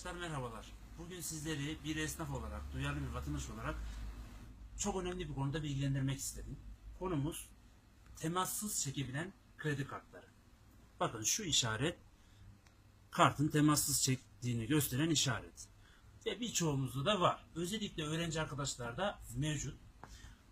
Arkadaşlar merhabalar. Bugün sizleri bir esnaf olarak, duyarlı bir vatandaş olarak çok önemli bir konuda bilgilendirmek istedim. Konumuz temassız çekebilen kredi kartları. Bakın şu işaret kartın temassız çektiğini gösteren işaret. Ve birçoğumuzda da var. Özellikle öğrenci arkadaşlarda mevcut.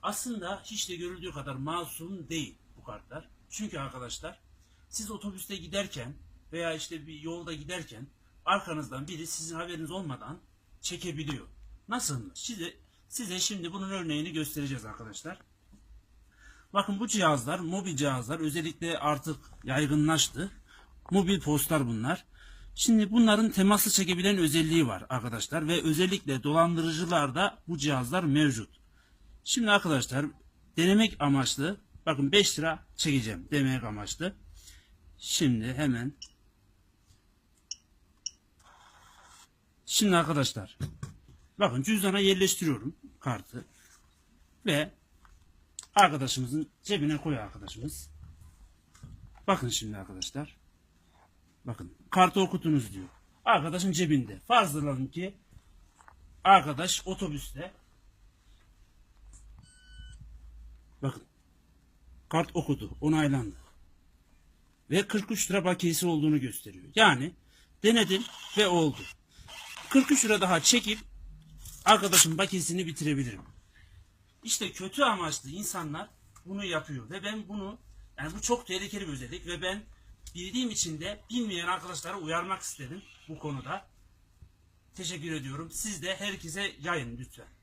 Aslında hiç de görüldüğü kadar masum değil bu kartlar. Çünkü arkadaşlar siz otobüste giderken veya işte bir yolda giderken arkanızdan biri sizin haberiniz olmadan çekebiliyor. Nasıl? Size, size şimdi bunun örneğini göstereceğiz arkadaşlar. Bakın bu cihazlar, mobil cihazlar özellikle artık yaygınlaştı. Mobil postlar bunlar. Şimdi bunların teması çekebilen özelliği var arkadaşlar ve özellikle dolandırıcılarda bu cihazlar mevcut. Şimdi arkadaşlar denemek amaçlı bakın 5 lira çekeceğim denemek amaçlı. Şimdi hemen Şimdi arkadaşlar bakın cüzdana yerleştiriyorum kartı ve arkadaşımızın cebine koyuyor arkadaşımız. Bakın şimdi arkadaşlar. Bakın kartı okutunuz diyor. Arkadaşın cebinde. Farzlayalım ki arkadaş otobüste Bakın. Kart okudu. Onaylandı. Ve 43 lira bakiyesi olduğunu gösteriyor. Yani denedim ve oldu. 43 lira daha çekip arkadaşın bakiyesini bitirebilirim. İşte kötü amaçlı insanlar bunu yapıyor ve ben bunu yani bu çok tehlikeli bir özellik ve ben bildiğim için de bilmeyen arkadaşlara uyarmak istedim bu konuda. Teşekkür ediyorum. Siz de herkese yayın lütfen.